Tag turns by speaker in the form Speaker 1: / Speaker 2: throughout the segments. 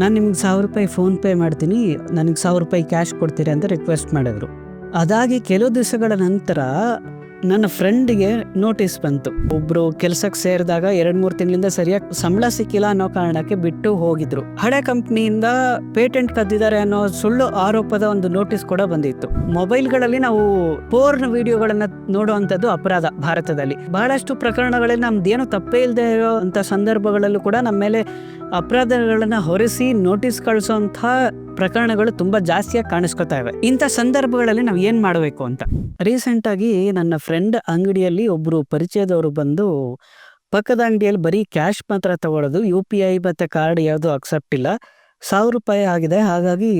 Speaker 1: ನಾನು ನಿಮ್ಗೆ ಸಾವಿರ ರೂಪಾಯಿ ಫೋನ್ ಪೇ ಮಾಡ್ತೀನಿ, ನನಗೆ ಸಾವಿರ ರೂಪಾಯಿ ಕ್ಯಾಶ್ ಕೊಡ್ತೀರಿ ಅಂತ ರಿಕ್ವೆಸ್ಟ್ ಮಾಡಿದ್ರು. ಅದಾಗಿ ಕೆಲವು ದಿವಸಗಳ ನಂತರ ನನ್ನ ಫ್ರೆಂಡ್ಗೆ ನೋಟಿಸ್ ಬಂತು. ಒಬ್ರು ಕೆಲ್ಸಕ್ಕೆ ಸೇರಿದಾಗ ಎರಡು ಮೂರು ತಿಂಗಳಿಂದ ಸರಿಯಾಗಿ ಸಂಬಳ ಸಿಕ್ಕಿಲ್ಲ ಅನ್ನೋ ಕಾರಣಕ್ಕೆ ಬಿಟ್ಟು ಹೋಗಿದ್ರು. ಹಳೆ ಕಂಪ್ನಿಯಿಂದ ಪೇಟೆಂಟ್ ಕದ್ದಿದ್ದಾರೆ ಅನ್ನೋ ಸುಳ್ಳು ಆರೋಪದ ಒಂದು ನೋಟಿಸ್ ಕೂಡ ಬಂದಿತ್ತು. ಮೊಬೈಲ್ಗಳಲ್ಲಿ ನಾವು ಪೋರ್ನ್ ವಿಡಿಯೋಗಳನ್ನ ನೋಡುವಂಥದ್ದು ಅಪರಾಧ ಭಾರತದಲ್ಲಿ. ಬಹಳಷ್ಟು ಪ್ರಕರಣಗಳಲ್ಲಿ ನಮ್ದೇನು ತಪ್ಪೇ ಇಲ್ಲದೆ ಇರೋಂಥ ಸಂದರ್ಭಗಳಲ್ಲೂ ಕೂಡ ನಮ್ಮ ಮೇಲೆ ಅಪರಾಧಗಳನ್ನ ಹೊರಿಸಿ ನೋಟಿಸ್ ಕಳಿಸೋಂಥ ಪ್ರಕರಣಗಳು ತುಂಬಾ ಜಾಸ್ತಿಯಾಗಿ ಕಾಣಿಸ್ಕೊತಾ ಇವೆ. ಇಂಥ ಸಂದರ್ಭಗಳಲ್ಲಿ ನಾವು ಏನು ಮಾಡಬೇಕು ಅಂತ? ರೀಸೆಂಟ್ ಆಗಿ ನನ್ನ ಫ್ರೆಂಡ್ ಅಂಗಡಿಯಲ್ಲಿ ಒಬ್ಬರು ಪರಿಚಯದವರು ಬಂದು ಪಕ್ಕದ ಅಂಗಡಿಯಲ್ಲಿ ಬರೀ ಕ್ಯಾಶ್ ಮಾತ್ರ ತಗೊಳ್ಳೋದು ಯು ಪಿ ಐ ಮತ್ತು ಕಾರ್ಡ್ ಯಾವುದು ಅಕ್ಸೆಪ್ಟ್ ಇಲ್ಲ. ಸಾವಿರ ರೂಪಾಯಿ ಆಗಿದೆ, ಹಾಗಾಗಿ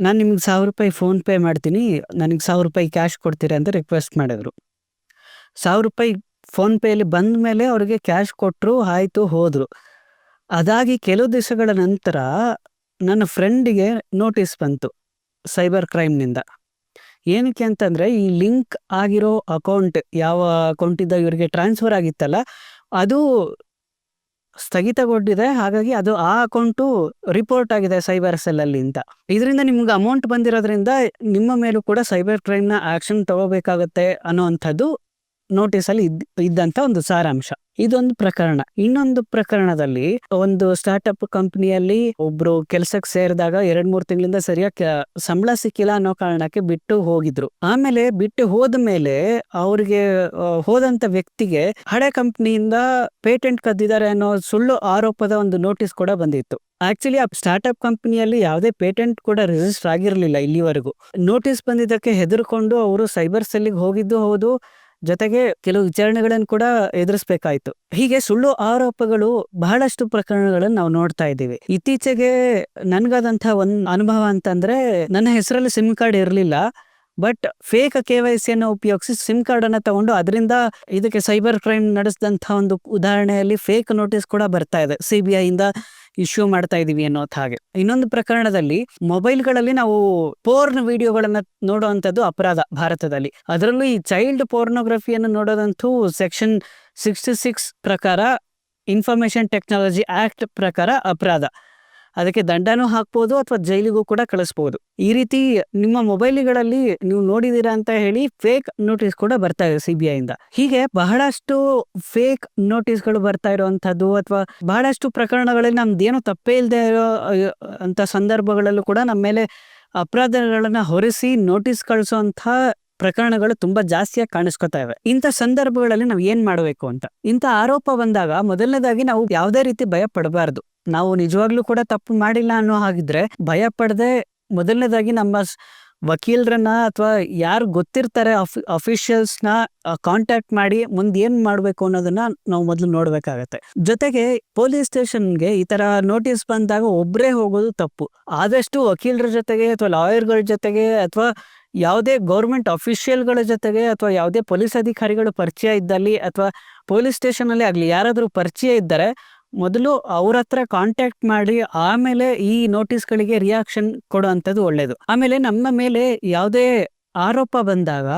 Speaker 1: ನಾನು ನಿಮ್ಗೆ ಸಾವಿರ ರೂಪಾಯಿ ಫೋನ್ ಪೇ ಮಾಡ್ತೀನಿ, ನನಗೆ ಸಾವಿರ ರೂಪಾಯಿ ಕ್ಯಾಶ್ ಕೊಡ್ತೀರಾ ಅಂತ ರಿಕ್ವೆಸ್ಟ್ ಮಾಡಿದ್ರು. ಸಾವಿರ ರೂಪಾಯಿ ಫೋನ್ ಪೇಲಿ ಬಂದ ಮೇಲೆ ಅವರಿಗೆ ಕ್ಯಾಶ್ ಕೊಟ್ಟರು ಆಯಿತು, ಹೋದರು. ಅದಾಗಿ ಕೆಲವು ದಿವಸಗಳ ನಂತರ ನನ್ನ ಫ್ರೆಂಡಿಗೆ ನೋಟಿಸ್ ಬಂತು ಸೈಬರ್ ಕ್ರೈಮ್ನಿಂದ. ಏನಕ್ಕೆ ಅಂತಂದರೆ ಈ ಲಿಂಕ್ ಆಗಿರೋ ಅಕೌಂಟ್ ಯಾವ ಅಕೌಂಟಿಂದ ಇವರಿಗೆ ಟ್ರಾನ್ಸ್ಫರ್ ಆಗಿತ್ತಲ್ಲ, ಅದು ಸ್ಥಗಿತಗೊಂಡಿದೆ, ಹಾಗಾಗಿ ಅದು ಆ ಅಕೌಂಟು ರಿಪೋರ್ಟ್ ಆಗಿದೆ ಸೈಬರ್ ಸೆಲ್ಲಲ್ಲಿ ಅಂತ. ಇದರಿಂದ ನಿಮ್ಗೆ ಅಮೌಂಟ್ ಬಂದಿರೋದ್ರಿಂದ ನಿಮ್ಮ ಮೇಲೂ ಕೂಡ ಸೈಬರ್ ಕ್ರೈಮ್ನ ಆಕ್ಷನ್ ತಗೋಬೇಕಾಗತ್ತೆ ಅನ್ನೋವಂಥದ್ದು ನೋಟಿಸಲ್ಲಿ ಅಲ್ಲಿ ಇದ್ದಂತ ಒಂದು ಸಾರಾಂಶ. ಇದೊಂದು ಪ್ರಕರಣ. ಇನ್ನೊಂದು ಪ್ರಕರಣದಲ್ಲಿ ಒಂದು ಸ್ಟಾರ್ಟ್ಅಪ್ ಕಂಪನಿಯಲ್ಲಿ ಒಬ್ರು ಕೆಲ್ಸಕ್ಕೆ ಸೇರಿದಾಗ ಎರಡ್ ಮೂರ್ ತಿಂಗಳಿಂದ ಸರಿಯಾಗಿ ಸಂಬಳ ಸಿಕ್ಕಿಲ್ಲ ಅನ್ನೋ ಕಾರಣಕ್ಕೆ ಬಿಟ್ಟು ಹೋಗಿದ್ರು. ಆಮೇಲೆ ಬಿಟ್ಟು ಹೋದ ಮೇಲೆ ಅವ್ರಿಗೆ ಹೋದಂತ ವ್ಯಕ್ತಿಗೆ ಹಳೆ ಕಂಪನಿಯಿಂದ ಪೇಟೆಂಟ್ ಕದ್ದಿದ್ದಾರೆ ಅನ್ನೋ ಸುಳ್ಳು ಆರೋಪದ ಒಂದು ನೋಟಿಸ್ ಕೂಡ ಬಂದಿತ್ತು. ಆಕ್ಚುಲಿ ಆ ಸ್ಟಾರ್ಟ್ಅಪ್ ಕಂಪನಿಯಲ್ಲಿ ಯಾವುದೇ ಪೇಟೆಂಟ್ ಕೂಡ ರಿಜಿಸ್ಟರ್ ಆಗಿರಲಿಲ್ಲ ಇಲ್ಲಿವರೆಗೂ. ನೋಟಿಸ್ ಬಂದಿದ್ದಕ್ಕೆ ಹೆದರ್ಕೊಂಡು ಅವರು ಸೈಬರ್ ಸೆಲ್ಗೆ ಹೋಗಿದ್ದು ಹೌದು ಜೊತೆಗೆ ಕೆಲವು ವಿಚಾರಣೆಗಳನ್ನು ಕೂಡ ಎದುರಿಸಬೇಕಾಯ್ತು. ಹೀಗೆ ಸುಳ್ಳು ಆರೋಪಗಳು ಬಹಳಷ್ಟು ಪ್ರಕರಣಗಳನ್ನು ನಾವು ನೋಡ್ತಾ ಇದ್ದೀವಿ. ಇತ್ತೀಚೆಗೆ ನನ್ಗಾದಂತಹ ಒಂದ್ ಅನುಭವ ಅಂತಂದ್ರೆ, ನನ್ನ ಹೆಸರಲ್ಲಿ ಸಿಮ್ ಕಾರ್ಡ್ ಇರಲಿಲ್ಲ. ಬಟ್ ಫೇಕ್ ಕೆ ವೈ ಸಿಯನ್ನು ಉಪಯೋಗಿಸಿ ಸಿಮ್ ಕಾರ್ಡ್ ಅನ್ನ ತಗೊಂಡು ಅದರಿಂದ ಇದಕ್ಕೆ ಸೈಬರ್ ಕ್ರೈಮ್ ನಡೆಸಿದಂತಹ ಒಂದು ಉದಾಹರಣೆಯಲ್ಲಿ ಫೇಕ್ ನೋಟಿಸ್ ಕೂಡ ಬರ್ತಾ ಇದೆ. ಸಿ ಬಿ ಐ ಇಂದ ಇಶ್ಯೂ ಮಾಡ್ತಾ ಇದೀವಿ ಅನ್ನೋ ಹಾಗೆ. ಇನ್ನೊಂದು ಪ್ರಕರಣದಲ್ಲಿ ಮೊಬೈಲ್ಗಳಲ್ಲಿ ನಾವು ಪೋರ್ನ್ ವಿಡಿಯೋಗಳನ್ನ ನೋಡುವಂಥದ್ದು ಅಪರಾಧ ಭಾರತದಲ್ಲಿ. ಅದರಲ್ಲೂ ಈ ಚೈಲ್ಡ್ ಪೋರ್ನೋಗ್ರಫಿಯನ್ನು ನೋಡೋದಂತೂ ಸೆಕ್ಷನ್ ಸಿಕ್ಸ್ಟಿ ಸಿಕ್ಸ್ ಪ್ರಕಾರ ಇನ್ಫಾರ್ಮೇಶನ್ ಟೆಕ್ನಾಲಜಿ ಆಕ್ಟ್ ಪ್ರಕಾರ ಅಪರಾಧ. ಅದಕ್ಕೆ ದಂಡನೂ ಹಾಕ್ಬೋದು ಅಥವಾ ಜೈಲಿಗೂ ಕೂಡ ಕಳಿಸ್ಬೋದು. ಈ ರೀತಿ ನಿಮ್ಮ ಮೊಬೈಲ್ಗಳಲ್ಲಿ ನೀವು ನೋಡಿದೀರಾ ಅಂತ ಹೇಳಿ ಫೇಕ್ ನೋಟಿಸ್ ಕೂಡ ಬರ್ತಾ ಇದೆ ಸಿ ಬಿ ಐಯಿಂದ. ಹೀಗೆ ಬಹಳಷ್ಟು ಫೇಕ್ ನೋಟಿಸ್ಗಳು ಬರ್ತಾ ಇರುವಂತಹದ್ದು ಅಥವಾ ಬಹಳಷ್ಟು ಪ್ರಕರಣಗಳಲ್ಲಿ ನಮ್ದೇನು ತಪ್ಪೇ ಇಲ್ಲದೆ ಇರೋ ಅಂತ ಸಂದರ್ಭಗಳಲ್ಲೂ ಕೂಡ ನಮ್ಮ ಮೇಲೆ ಅಪರಾಧಗಳನ್ನ ಹೊರಿಸಿ ನೋಟಿಸ್ ಕಳಿಸುವಂತ ಪ್ರಕರಣಗಳು ತುಂಬಾ ಜಾಸ್ತಿಯಾಗಿ ಕಾಣಿಸ್ಕೊತಾ ಇವೆ. ಇಂಥ ಸಂದರ್ಭಗಳಲ್ಲಿ ನಾವು ಏನ್ ಮಾಡಬೇಕು ಅಂತ. ಇಂಥ ಆರೋಪ ಬಂದಾಗ ಮೊದಲನೇದಾಗಿ ನಾವು ಯಾವುದೇ ರೀತಿ ಭಯ ಪಡಬಾರ್ದು ನಾವು ನಿಜವಾಗ್ಲೂ ಕೂಡ ತಪ್ಪು ಮಾಡಿಲ್ಲ ಅನ್ನೋ ಹಾಗಿದ್ರೆ ಭಯ ಪಡದೆ ಮೊದಲನೇದಾಗಿ ನಮ್ಮ ವಕೀಲರನ್ನ ಅಥವಾ ಯಾರು ಗೊತ್ತಿರ್ತಾರೆ ಅಫಿಷಿಯಲ್ಸ್ನ ಕಾಂಟ್ಯಾಕ್ಟ್ ಮಾಡಿ ಮುಂದೆ ಏನ್ ಮಾಡ್ಬೇಕು ಅನ್ನೋದನ್ನ ನಾವು ಮೊದಲು ನೋಡ್ಬೇಕಾಗತ್ತೆ. ಜೊತೆಗೆ ಪೊಲೀಸ್ ಸ್ಟೇಷನ್ಗೆ ಈ ತರ ನೋಟಿಸ್ ಬಂದಾಗ ಒಬ್ಬರೇ ಹೋಗೋದು ತಪ್ಪು. ಆದಷ್ಟು ವಕೀಲರ ಜೊತೆಗೆ ಅಥವಾ ಲಾಯರ್ಗಳ ಜೊತೆಗೆ ಅಥವಾ ಯಾವುದೇ ಗೌರ್ಮೆಂಟ್ ಅಫಿಷಿಯಲ್ಗಳ ಜೊತೆಗೆ ಅಥವಾ ಯಾವುದೇ ಪೊಲೀಸ್ ಅಧಿಕಾರಿಗಳು ಪರಿಚಯ ಇದ್ದಲ್ಲಿ ಅಥವಾ ಪೊಲೀಸ್ ಸ್ಟೇಷನ್ ಅಲ್ಲಿ ಆಗ್ಲಿ ಯಾರಾದರೂ ಪರಿಚಯ ಇದ್ದರೆ ಮೊದಲು ಅವ್ರ ಹತ್ರ ಕಾಂಟ್ಯಾಕ್ಟ್ ಮಾಡಿ, ಆಮೇಲೆ ಈ ನೋಟಿಸ್ಗಳಿಗೆ ರಿಯಾಕ್ಷನ್ ಕೊಡುವಂಥದ್ದು ಒಳ್ಳೇದು. ಆಮೇಲೆ ನಮ್ಮ ಮೇಲೆ ಯಾವುದೇ ಆರೋಪ ಬಂದಾಗ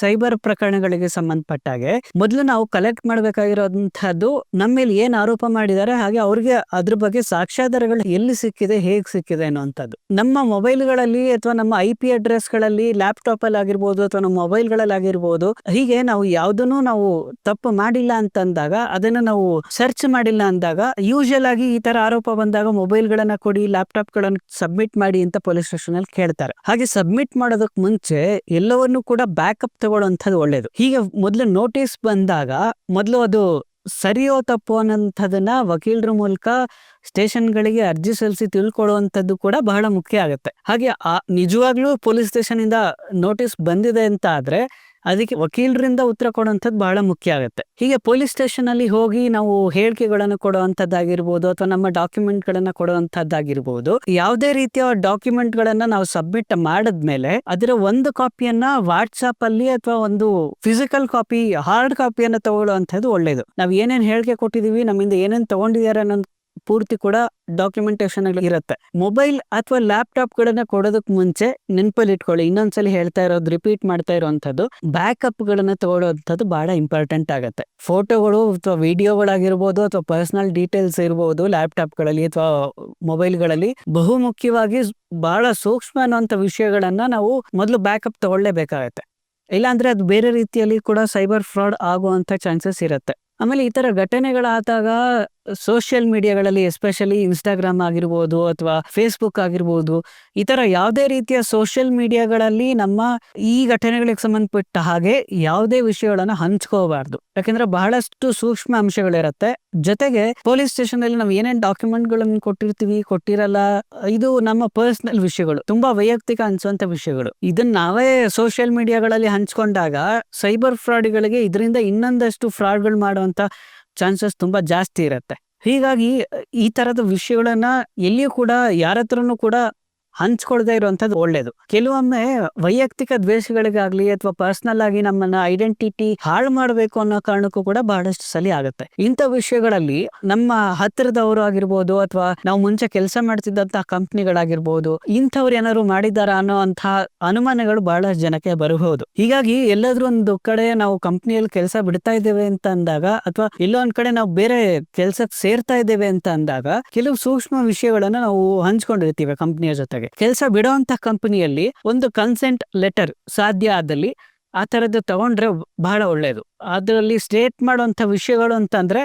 Speaker 1: ಸೈಬರ್ ಪ್ರಕರಣಗಳಿಗೆ ಸಂಬಂಧಪಟ್ಟಾಗೆ ಮೊದಲು ನಾವು ಕಲೆಕ್ಟ್ ಮಾಡಬೇಕಾಗಿರೋಂಥದ್ದು ನಮ್ಮ ಮೇಲೆ ಏನ್ ಆರೋಪ ಮಾಡಿದ್ದಾರೆ ಹಾಗೆ ಅವ್ರಿಗೆ ಅದ್ರ ಬಗ್ಗೆ ಸಾಕ್ಷ್ಯಾಧಾರಗಳು ಎಲ್ಲಿ ಸಿಕ್ಕಿದೆ, ಹೇಗ್ ಸಿಕ್ಕಿದೆ ಅನ್ನುವಂಥದ್ದು. ನಮ್ಮ ಮೊಬೈಲ್ಗಳಲ್ಲಿ ಅಥವಾ ನಮ್ಮ ಐ ಪಿ ಅಡ್ರೆಸ್ಗಳಲ್ಲಿ ಲ್ಯಾಪ್ಟಾಪ್ ಅಲ್ಲಿ ಆಗಿರ್ಬೋದು ಅಥವಾ ನಮ್ಮ ಮೊಬೈಲ್ಗಳಲ್ಲಿ ಆಗಿರ್ಬೋದು, ಹೀಗೆ ನಾವು ಯಾವುದನ್ನು ನಾವು ತಪ್ಪು ಮಾಡಿಲ್ಲ ಅಂತಂದಾಗ ಅದನ್ನ ನಾವು ಸರ್ಚ್ ಮಾಡಿಲ್ಲ ಅಂದಾಗ ಯೂಶಲ್ ಆಗಿ ಈ ತರ ಆರೋಪ ಬಂದಾಗ ಮೊಬೈಲ್ ಗಳನ್ನ ಕೊಡಿ ಲ್ಯಾಪ್ಟಾಪ್ ಗಳನ್ನ ಸಬ್ಮಿಟ್ ಮಾಡಿ ಅಂತ ಪೊಲೀಸ್ ಸ್ಟೇಷನ್ ಅಲ್ಲಿ ಕೇಳ್ತಾರೆ. ಹಾಗೆ ಸಬ್ಮಿಟ್ ಮಾಡೋದಕ್ ಮುಂಚೆ ಎಲ್ಲವನ್ನೂ ಕೂಡ ಬ್ಯಾಕಪ್ ತಗೊಳ್ಳುವಂಥದ್ದು ಒಳ್ಳೇದು. ಹೀಗೆ ಮೊದಲು ನೋಟಿಸ್ ಬಂದಾಗ ಮೊದಲು ಅದು ಸರಿಯೋ ತಪ್ಪು ಅನ್ನೋಂಥದನ್ನ ವಕೀಲರ ಮೂಲಕ ಸ್ಟೇಷನ್ಗಳಿಗೆ ಅರ್ಜಿ ಸಲ್ಲಿಸಿ ತಿಳ್ಕೊಳ್ಳುವಂಥದ್ದು ಕೂಡ ಬಹಳ ಮುಖ್ಯ ಆಗುತ್ತೆ. ಹಾಗೆ ಆ ನಿಜವಾಗ್ಲೂ ಪೊಲೀಸ್ ಸ್ಟೇಷನ್ ಇಂದ ನೋಟಿಸ್ ಬಂದಿದೆ ಅಂತ ಆದ್ರೆ ಅದಕ್ಕೆ ವಕೀಲರಿಂದ ಉತ್ತರ ಕೊಡುವಂಥದ್ದು ಬಹಳ ಮುಖ್ಯ ಆಗುತ್ತೆ. ಹೀಗೆ ಪೊಲೀಸ್ ಸ್ಟೇಷನ್ ಅಲ್ಲಿ ಹೋಗಿ ನಾವು ಹೇಳಿಕೆಗಳನ್ನು ಕೊಡುವಂಥದ್ದಾಗಿರ್ಬೋದು ಅಥವಾ ನಮ್ಮ ಡಾಕ್ಯುಮೆಂಟ್ ಗಳನ್ನ ಕೊಡುವಂಥದ್ದಾಗಿರ್ಬೋದು ಯಾವುದೇ ರೀತಿಯ ಡಾಕ್ಯುಮೆಂಟ್ ಗಳನ್ನ ನಾವು ಸಬ್ಮಿಟ್ ಮಾಡಿದ್ಮೇಲೆ ಅದರ ಒಂದು ಕಾಪಿಯನ್ನ ವಾಟ್ಸ್ಆಪ್ ಅಲ್ಲಿ ಅಥವಾ ಒಂದು ಫಿಸಿಕಲ್ ಕಾಪಿ, ಹಾರ್ಡ್ ಕಾಪಿಯನ್ನ ತಗೊಳ್ಳುವಂಥದ್ದು ಒಳ್ಳೇದು. ನಾವು ಏನೇನು ಹೇಳಿಕೆ ಕೊಟ್ಟಿದೀವಿ, ನಮ್ಮಿಂದ ಏನೇನ್ ತಗೊಂಡಿದ್ದಾರೆ ಅನ್ನೋ ಪೂರ್ತಿ ಕೂಡ ಡಾಕ್ಯುಮೆಂಟೇಶನ್ ಇರುತ್ತೆ. ಮೊಬೈಲ್ ಅಥವಾ ಲ್ಯಾಪ್ಟಾಪ್ ಗಳನ್ನ ಕೊಡೋದಕ್ ಮುಂಚೆ ನೆನಪಲ್ಲಿ ಇಟ್ಕೊಳ್ಳಿ. ಇನ್ನೊಂದ್ಸಲಿ ಹೇಳ್ತಾ ಇರೋದು ರಿಪೀಟ್ ಮಾಡ್ತಾ ಇರೋಂಥದ್ದು ಬ್ಯಾಕಪ್ ಗಳನ್ನ ತಗೊಳ್ಳೋಂಥದ್ದು ಬಹಳ ಇಂಪಾರ್ಟೆಂಟ್ ಆಗುತ್ತೆ. ಫೋಟೋಗಳು ಅಥವಾ ವಿಡಿಯೋಗಳಾಗಿರ್ಬೋದು ಅಥವಾ ಪರ್ಸನಲ್ ಡೀಟೇಲ್ಸ್ ಇರ್ಬೋದು ಲ್ಯಾಪ್ಟಾಪ್ಗಳಲ್ಲಿ ಅಥವಾ ಮೊಬೈಲ್ಗಳಲ್ಲಿ ಬಹು ಮುಖ್ಯವಾಗಿ ಬಹಳ ಸೂಕ್ಷ್ಮ ಅನ್ನುವಂಥ ವಿಷಯಗಳನ್ನ ನಾವು ಮೊದಲು ಬ್ಯಾಕಪ್ ತಗೊಳ್ಳೇಬೇಕಾಗತ್ತೆ. ಇಲ್ಲಾಂದ್ರೆ ಅದು ಬೇರೆ ರೀತಿಯಲ್ಲಿ ಕೂಡ ಸೈಬರ್ ಫ್ರಾಡ್ ಆಗುವಂತ ಚಾನ್ಸಸ್ ಇರುತ್ತೆ. ಆಮೇಲೆ ಈ ತರ ಘಟನೆಗಳಾದಾಗ ಸೋಷಿಯಲ್ ಮೀಡಿಯಾಗಳಲ್ಲಿ ಎಸ್ಪೆಷಲಿ ಇನ್ಸ್ಟಾಗ್ರಾಮ್ ಆಗಿರ್ಬೋದು ಅಥವಾ ಫೇಸ್ಬುಕ್ ಆಗಿರ್ಬೋದು, ಈ ಥರ ಯಾವುದೇ ರೀತಿಯ ಸೋಷಿಯಲ್ ಮೀಡಿಯಾಗಳಲ್ಲಿ ನಮ್ಮ ಈ ಘಟನೆಗಳಿಗೆ ಸಂಬಂಧಪಟ್ಟ ಹಾಗೆ ಯಾವುದೇ ವಿಷಯಗಳನ್ನು ಹಂಚ್ಕೋಬಾರ್ದು. ಯಾಕಂದ್ರೆ ಬಹಳಷ್ಟು ಸೂಕ್ಷ್ಮ ಅಂಶಗಳಿರುತ್ತೆ. ಜೊತೆಗೆ ಪೊಲೀಸ್ ಸ್ಟೇಷನ್ ಅಲ್ಲಿ ನಾವು ಏನೇನು ಡಾಕ್ಯುಮೆಂಟ್ ಗಳನ್ನ ಕೊಟ್ಟಿರ್ತೀವಿ, ಕೊಟ್ಟಿರಲ್ಲ, ಇದು ನಮ್ಮ ಪರ್ಸನಲ್ ವಿಷಯಗಳು, ತುಂಬಾ ವೈಯಕ್ತಿಕ ಅನ್ಸುವಂತ ವಿಷಯಗಳು. ಇದನ್ನ ನಾವೇ ಸೋಷಿಯಲ್ ಮೀಡಿಯಾಗಳಲ್ಲಿ ಹಂಚ್ಕೊಂಡಾಗ ಸೈಬರ್ ಫ್ರಾಡ್ಗಳಿಗೆ ಇದರಿಂದ ಇನ್ನೊಂದಷ್ಟು ಫ್ರಾಡ್ಗಳು ಮಾಡುವಂತ ಚಾನ್ಸಸ್ ತುಂಬಾ ಜಾಸ್ತಿ ಇರುತ್ತೆ. ಹೀಗಾಗಿ ಈ ತರದ ವಿಷಯಗಳನ್ನ ಎಲ್ಲಿಯೂ ಕೂಡ ಯಾರ ಹತ್ರನೂ ಕೂಡ ಹಂಚ್ಕೊಳ್ದೇ ಇರುವಂತದ್ದು ಒಳ್ಳೇದು. ಕೆಲವೊಮ್ಮೆ ವೈಯಕ್ತಿಕ ದ್ವೇಷಗಳಿಗಾಗ್ಲಿ ಅಥವಾ ಪರ್ಸನಲ್ ಆಗಿ ನಮ್ಮನ್ನ ಐಡೆಂಟಿಟಿ ಹಾಳು ಮಾಡಬೇಕು ಅನ್ನೋ ಕಾರಣಕ್ಕೂ ಕೂಡ ಬಹಳಷ್ಟು ಸಲ ಆಗುತ್ತೆ. ಇಂಥ ವಿಷಯಗಳಲ್ಲಿ ನಮ್ಮ ಹತ್ತಿರದವರು ಆಗಿರ್ಬೋದು ಅಥವಾ ನಾವು ಮುಂಚೆ ಕೆಲಸ ಮಾಡ್ತಿದ್ದಂತಹ ಕಂಪ್ನಿಗಳಾಗಿರ್ಬೋದು, ಇಂಥವ್ರು ಏನಾದ್ರು ಮಾಡಿದಾರ ಅನ್ನೋ ಅಂತಹ ಅನುಮಾನಗಳು ಬಹಳಷ್ಟು ಜನಕ್ಕೆ ಬರಬಹುದು. ಹೀಗಾಗಿ ಎಲ್ಲಾದ್ರೂ ಒಂದು ಕಡೆ ನಾವು ಕಂಪ್ನಿಯಲ್ಲಿ ಕೆಲಸ ಬಿಡ್ತಾ ಇದ್ದೇವೆ ಅಂತ ಅಂದಾಗ ಅಥವಾ ಎಲ್ಲೋ ಒಂದ್ ಕಡೆ ನಾವು ಬೇರೆ ಕೆಲಸಕ್ಕೆ ಸೇರ್ತಾ ಇದ್ದೇವೆ ಅಂತ ಅಂದಾಗ ಕೆಲವು ಸೂಕ್ಷ್ಮ ವಿಷಯಗಳನ್ನ ನಾವು ಹಂಚ್ಕೊಂಡಿರ್ತೀವಿ ಕಂಪ್ನಿಯ ಜೊತೆಗೆ. ಕೆಲಸ ಬಿಡುವಂತ ಕಂಪನಿಯಲ್ಲಿ ಒಂದು ಕನ್ಸೆಂಟ್ ಲೆಟರ್ ಸಾಧ್ಯ ಆದಲ್ಲಿ ಆ ತರದ್ದು ತಗೊಂಡ್ರೆ ಬಹಳ ಒಳ್ಳೇದು. ಅದರಲ್ಲಿ ಸ್ಟೇಟ್ ಮಾಡುವಂತ ವಿಷಯಗಳು ಅಂತಂದ್ರೆ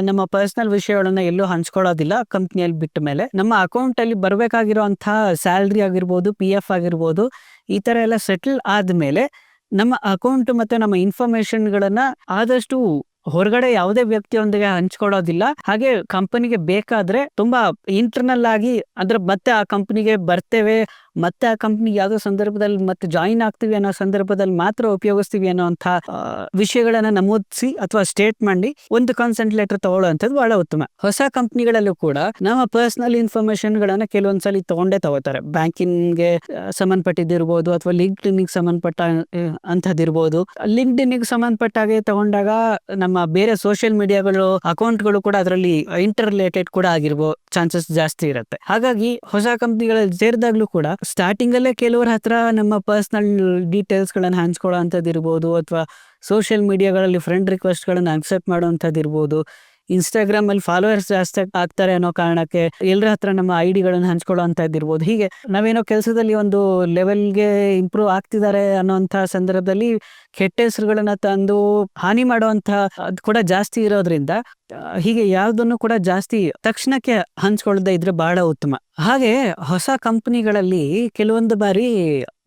Speaker 1: ನಮ್ಮ ಪರ್ಸನಲ್ ವಿಷಯಗಳನ್ನ ಎಲ್ಲೂ ಹಂಚ್ಕೊಳ್ಳೋದಿಲ್ಲ. ಕಂಪ್ನಿಯಲ್ಲಿ ಬಿಟ್ಟ ಮೇಲೆ ನಮ್ಮ ಅಕೌಂಟ್ ಅಲ್ಲಿ ಬರಬೇಕಾಗಿರುವಂತಹ ಸ್ಯಾಲ್ರಿ ಆಗಿರ್ಬೋದು ಪಿ ಎಫ್ ಆಗಿರ್ಬೋದು, ಈ ತರ ಎಲ್ಲ ಸೆಟಲ್ ಆದ್ಮೇಲೆ ನಮ್ಮ ಅಕೌಂಟ್ ಮತ್ತೆ ನಮ್ಮ ಇನ್ಫಾರ್ಮೇಶನ್ಗಳನ್ನ ಆದಷ್ಟು ಹೊರಗಡೆ ಯಾವುದೇ ವ್ಯಕ್ತಿಯೊಂದಿಗೆ ಹಂಚ್ಕೊಳ್ಳೋದಿಲ್ಲ. ಹಾಗೆ ಕಂಪನಿಗೆ ಬೇಕಾದ್ರೆ ತುಂಬಾ ಇಂಟರ್ನಲ್ ಆಗಿ ಅಂದ್ರೆ ಮತ್ತೆ ಆ ಕಂಪನಿಗೆ ಬರ್ತೇವೆ ಮತ್ತೆ ಆ ಕಂಪ್ನಿ ಯಾವ್ದೋ ಸಂದರ್ಭದಲ್ಲಿ ಮತ್ತೆ ಜಾಯಿನ್ ಆಗ್ತೀವಿ ಅನ್ನೋ ಸಂದರ್ಭದಲ್ಲಿ ಮಾತ್ರ ಉಪಯೋಗಿಸ್ತೀವಿ ಅನ್ನೋಂಥ ವಿಷಯಗಳನ್ನು ವಿಷಯಗಳನ್ನ ನಮೂದಿಸಿ ಅಥವಾ ಸ್ಟೇಟ್ ಮಾಡಿ ಒಂದು ಕನ್ಸೆಂಟ್ ಲೆಟರ್ ತಗೊಳ್ಳುವಂಥದ್ದು ಬಹಳ ಉತ್ತಮ. ಹೊಸ ಕಂಪ್ನಿಗಳಲ್ಲೂ ಕೂಡ ನಮ್ಮ ಪರ್ಸನಲ್ ಇನ್ಫಾರ್ಮೇಶನ್ ಗಳನ್ನ ಕೆಲವೊಂದ್ಸಲಿ ತಗೊಂಡೇ ತಗೋತಾರೆ. ಬ್ಯಾಂಕಿಂಗ್ಗೆ ಸಂಬಂಧಪಟ್ಟಿದ್ದಿರ್ಬೋದು ಅಥವಾ ಲಿಂಕ್ಡ್ ಸಂಬಂಧಪಟ್ಟ ಅಂತದಿರ್ಬೋದು ಲಿಂಕ್ಡ್ಗೆ ಸಂಬಂಧಪಟ್ಟಾಗೆ ತಗೊಂಡಾಗ ನಮ್ಮ ಬೇರೆ ಸೋಷಿಯಲ್ ಮೀಡಿಯಾಗಳು ಅಕೌಂಟ್ಗಳು ಕೂಡ ಅದರಲ್ಲಿ ಇಂಟರ್ ರಿಲೇಟೆಡ್ ಕೂಡ ಆಗಿರ್ಬೋದು ಚಾನ್ಸಸ್ ಜಾಸ್ತಿ ಇರುತ್ತೆ. ಹಾಗಾಗಿ ಹೊಸ ಕಂಪ್ನಿಗಳಲ್ಲಿ ಸೇರಿದಾಗ್ಲೂ ಕೂಡ ಸ್ಟಾರ್ಟಿಂಗ್ ಅಲ್ಲೇ ಕೆಲವರ ಹತ್ರ ನಮ್ಮ ಪರ್ಸನಲ್ ಡೀಟೇಲ್ಸ್ಗಳನ್ನು ಹಂಚ್ಕೊಳ್ಳೋ ಅಂಥದ್ದು ಇರ್ಬೋದು ಅಥವಾ ಸೋಷಿಯಲ್ ಮೀಡಿಯಾಗಳಲ್ಲಿ ಫ್ರೆಂಡ್ ರಿಕ್ವೆಸ್ಟ್ ಗಳನ್ನ ಅಕ್ಸೆಪ್ಟ್ ಮಾಡುವಂಥದ್ದು ಇರ್ಬೋದು ಇನ್ಸ್ಟಾಗ್ರಾಮ್ ಅಲ್ಲಿ ಫಾಲೋವರ್ಸ್ ಜಾಸ್ತಿ ಆಗ್ತಾರೆ ಅನ್ನೋ ಕಾರಣಕ್ಕೆ ಎಲ್ಲರ ಹತ್ರ ನಮ್ಮ ಐ ಡಿಗಳನ್ನ ಹಂಚ್ಕೊಳ್ಳೋ ಅಂತ ಇದ್ದಿರ್ಬೋದು. ಹೀಗೆ ನಾವೇನೋ ಕೆಲಸದಲ್ಲಿ ಒಂದು ಲೆವೆಲ್ಗೆ ಇಂಪ್ರೂವ್ ಆಗ್ತಿದ್ದಾರೆ ಅನ್ನೋಂಥ ಸಂದರ್ಭದಲ್ಲಿ ಕೆಟ್ಟ ಹೆಸರುಗಳನ್ನ ತಂದು ಹಾನಿ ಮಾಡುವಂತ ಅದು ಕೂಡ ಜಾಸ್ತಿ ಇರೋದ್ರಿಂದ ಹೀಗೆ ಯಾವುದನ್ನು ಕೂಡ ಜಾಸ್ತಿ ತಕ್ಷಣಕ್ಕೆ ಹಂಚ್ಕೊಳ್ಳದೆ ಇದ್ರೆ ಬಹಳ ಉತ್ತಮ. ಹಾಗೆ ಹೊಸ ಕಂಪನಿಗಳಲ್ಲಿ ಕೆಲವೊಂದು ಬಾರಿ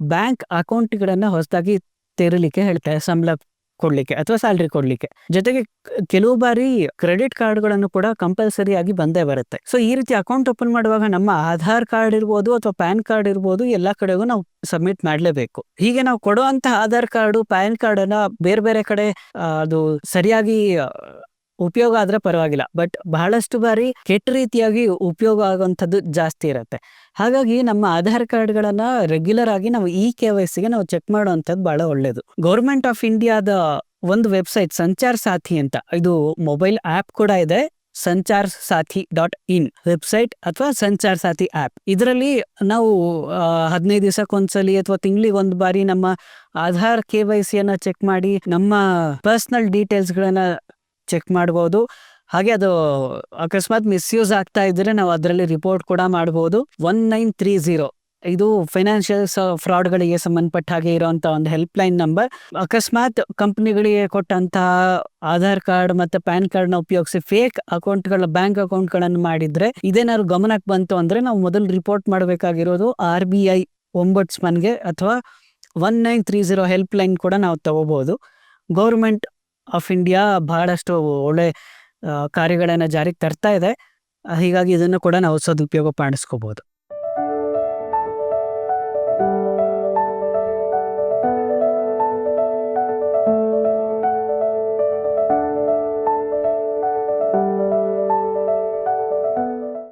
Speaker 1: ಬ್ಯಾಂಕ್ ಅಕೌಂಟ್ಗಳನ್ನ ಹೊಸದಾಗಿ ತೆರಲಿಕ್ಕೆ ಹೇಳ್ತಾರೆ ಸಂಬಳ ಕೊಡ್ಲಿಕ್ಕೆ ಅಥವಾ ಸ್ಯಾಲ್ರಿ ಕೊಡ್ಲಿಕ್ಕೆ. ಜೊತೆಗೆ ಕೆಲವು ಬಾರಿ ಕ್ರೆಡಿಟ್ ಕಾರ್ಡ್ಗಳನ್ನು ಕೂಡ ಕಂಪಲ್ಸರಿ ಆಗಿ ಬಂದೇ ಬರುತ್ತೆ. ಸೊ, ಈ ರೀತಿ ಅಕೌಂಟ್ ಓಪನ್ ಮಾಡುವಾಗ ನಮ್ಮ ಆಧಾರ್ ಕಾರ್ಡ್ ಇರ್ಬೋದು ಅಥವಾ ಪ್ಯಾನ್ ಕಾರ್ಡ್ ಇರ್ಬೋದು ಎಲ್ಲಾ ಕಡೆಗೂ ನಾವು ಸಬ್ಮಿಟ್ ಮಾಡಲೇಬೇಕು. ಹೀಗೆ ನಾವು ಕೊಡುವಂತಹ ಆಧಾರ್ ಕಾರ್ಡು, ಪ್ಯಾನ್ ಕಾರ್ಡ್ ಬೇರೆ ಬೇರೆ ಕಡೆ ಅದು ಸರಿಯಾಗಿ ಉಪಯೋಗ ಆದ್ರೆ ಪರವಾಗಿಲ್ಲ. ಬಟ್ ಬಹಳಷ್ಟು ಬಾರಿ ಕೆಟ್ಟ ರೀತಿಯಾಗಿ ಉಪಯೋಗ ಆಗುವಂಥದ್ದು ಜಾಸ್ತಿ ಇರುತ್ತೆ. ಹಾಗಾಗಿ ನಮ್ಮ ಆಧಾರ್ ಕಾರ್ಡ್ಗಳನ್ನ ರೆಗ್ಯುಲರ್ ಆಗಿ ನಾವು ಇ ಕೆ ವೈ ಸಿಗೆ ನಾವು ಚೆಕ್ ಮಾಡುವಂಥದ್ದು ಬಹಳ ಒಳ್ಳೇದು. ಗೌರ್ಮೆಂಟ್ ಆಫ್ ಇಂಡಿಯಾದ ಒಂದು ವೆಬ್ಸೈಟ್ ಸಂಚಾರ್ ಸಾಥಿ ಅಂತ. ಇದು ಮೊಬೈಲ್ ಆಪ್ ಕೂಡ ಇದೆ. Sanchar Saathi dot in. Website ಅಥವಾ ಸಂಚಾರ್ ಸಾಥಿ ಆಪ್ ಇದರಲ್ಲಿ ನಾವು ಹದಿನೈದು ದಿವಸಕ್ಕೊಂದ್ಸಲಿ ಅಥವಾ ತಿಂಗಳಿಗೆ ಒಂದು ಬಾರಿ ನಮ್ಮ ಆಧಾರ್ ಕೆ ವೈ ಸಿಯನ್ನು ಚೆಕ್ ಮಾಡಿ, ನಮ್ಮ ಪರ್ಸನಲ್ ಡೀಟೇಲ್ಸ್ ಗಳನ್ನ ಚೆಕ್ ಮಾಡಬಹುದು ಹಾಗೆ ಅದು ಅಕಸ್ಮಾತ್ ಮಿಸ್ಯೂಸ್ ಆಗ್ತಾ ಇದ್ರೆ ನಾವು ಅದರಲ್ಲಿ ರಿಪೋರ್ಟ್ ಕೂಡ ಮಾಡಬಹುದು ಒನ್ ನೈನ್ ತ್ರೀ ಜೀರೋ ಇದು ಫೈನಾನ್ಷಿಯಲ್ ಫ್ರಾಡ್ಗಳಿಗೆ ಸಂಬಂಧಪಟ್ಟ ಹಾಗೆ ಇರುವಂತ ಒಂದು ಹೆಲ್ಪ್ ಲೈನ್ ನಂಬರ್ ಅಕಸ್ಮಾತ್ ಕಂಪ್ನಿಗಳಿಗೆ ಕೊಟ್ಟಂತಹ ಆಧಾರ್ ಕಾರ್ಡ್ ಮತ್ತೆ ಪ್ಯಾನ್ ಕಾರ್ಡ್ನ ಉಪಯೋಗಿಸಿ ಫೇಕ್ ಅಕೌಂಟ್ಗಳ ಬ್ಯಾಂಕ್ ಅಕೌಂಟ್ಗಳನ್ನು ಮಾಡಿದ್ರೆ ಇದೇನಾದ್ರು ಗಮನಕ್ಕೆ ಬಂತು ಅಂದ್ರೆ ನಾವು ಮೊದಲು ರಿಪೋರ್ಟ್ ಮಾಡಬೇಕಾಗಿರೋದು ಆರ್ ಬಿ ಐ ಒಂಬಟ್ಸ್ಮನ್ಗೆ ಅಥವಾ one nine three zero help line ಕೂಡ ನಾವು ತಗೋಬಹುದು ಗೌರ್ಮೆಂಟ್ ಆಫ್ ಇಂಡಿಯಾ ಬಹಳಷ್ಟು ಒಳ್ಳೆ ಕಾರ್ಯಗಳನ್ನು ಜಾರಿಗೆ ತರ್ತಾ ಇದೆ. ಹೀಗಾಗಿ ಇದನ್ನು ಕೂಡ ನಾವು ಸದುಪಯೋಗ ಪಡಿಸ್ಕೋಬಹುದು